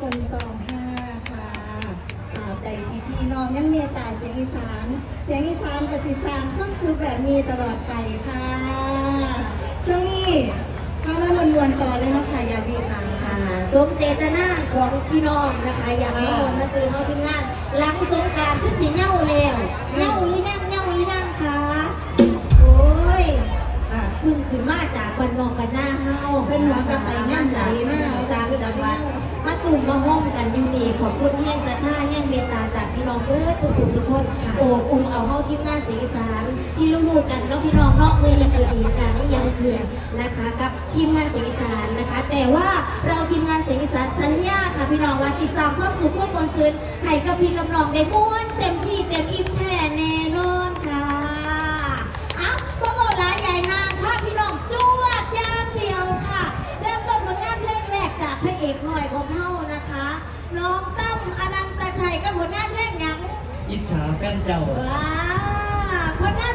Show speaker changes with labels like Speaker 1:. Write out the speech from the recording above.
Speaker 1: คนตองห้าค่ะใจที่พี่น้องยังเมตตาเสียงอีสาน เสียงอีสานกับอีสานข้ามสุขแบบนี้ตลอดไปค่ะช่วงนี้เอาละมวนๆต่อเลยนะคะยาบีค่ะค่ะ
Speaker 2: สมเจตนาของพี่น้องนะคะ อยากให้คนมาซื้อเข้าที่งานหลังสงการทุกสิ่ง มาจากบ้านนอกบ้านหน้าเฮาเพิ่นหัวกลับไปงานใจมากตามจังหวัดมาตุ่มมาห้องกันอยู่นี่ขอบคุณแห้งสะท่าแห้งเมตตาจากพี่น้องเบิดสุขุสุขคนโอบอุ้มเอาเฮาทีมงานสีสารที่รู้ๆกันเนาะพี่น้องเนาะมือนี้เกิดเหตุการณ์นี้ยังคืนนะคะกับทีมงานสีสารนะคะ แต่ว่าเราทีมงานสีสารสัญญาค่ะพี่น้องว่าจิตสร้ามความสุขความมวลซื่นให้กับพี่กับน้องได้ม้วนเต็มที่เต็มอิ่มแท้แน่นอน กหน่อยของเฮานะคะ น้องตั้มอนันตชัยกับหัวหน้าเล่นยัง
Speaker 3: อิจฉาแฟนเจ้า ว
Speaker 2: ้าหัวหน้า